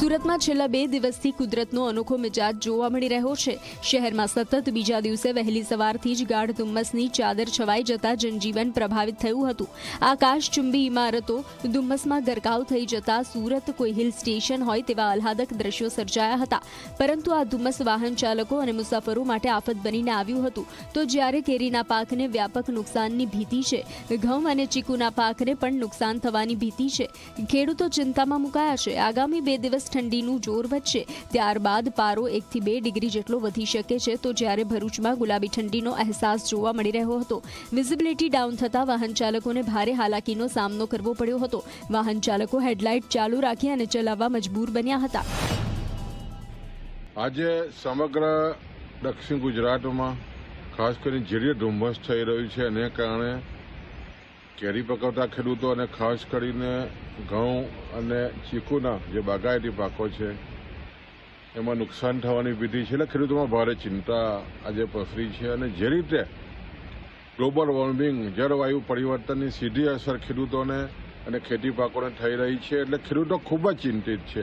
સુરતમાં છેલ્લા બે દિવસથી કુદરતનો અનોખો મિજાજ જોવા મળી રહ્યો છે. શહેરમાં સતત બીજા દિવસે વહેલી સવારથી જ ગાઢ ધુમ્મસની ચાદર છવાઈ જતા જનજીવન પ્રભાવિત થયું હતું. આકાશચુંબી ઇમારતો ધુમ્મસમાં ગરકાવ થઈ જતા સુરત કોઈ હિલ સ્ટેશન હોય તેવા આહલાદક દ્રશ્યો સર્જાયા હતા. પરંતુ આ ધુમ્મસ વાહન ચાલકો અને મુસાફરો માટે આફત બનીને આવ્યું હતું. તો જ્યારે કેરીના પાકને વ્યાપક નુકસાનની ભીતિ છે, ઘઉં અને ચીકુના પાકને પણ નુકસાન થવાની ભીતિ છે. ખેડૂતો ચિંતામાં મુકાયા છે. આગામી બે દિવસ ઠંડીનું જોર વધશે. ત્યારબાદ પારો એકથી બે ડિગ્રી જેટલો વધી શકે છે. તો જ્યારે ભરૂચમાં ગુલાબી ઠંડીનો અહેસાસ જોવા મળી રહ્યો હતો વિઝિબિલિટી ડાઉન થતાં વાહન ચાલકોને ભારે હાલાકીનો સામનો કરવો પડ્યો હતો. વાહન ચાલકો હેડલાઇટ ચાલુ રાખી અને ચલાવવા મજબૂર બન્યા હતા. આજે સમગ્ર દક્ષિણ ગુજરાતમાં ખાસ કરીને જે ધુમ્મસ થઈ રહ્યું છે, એને કારણે કેરી પકવતા ખેડૂતો અને ખાસ કરીને ઘઉં અને ચીકુના જે બાગાયતી પાકો છે, એમાં નુકસાન થવાની ભીતિ છે એટલે ખેડૂતોમાં ભારે ચિંતા આજે પ્રસરી છે અને જે રીતે ગ્લોબલ વોર્મિંગ, જળવાયુ પરિવર્તનની સીધી અસર ખેડૂતોને અને ખેતી પાકોને થઈ રહી છે એટલે ખેડૂતો ખૂબ જ ચિંતિત છે.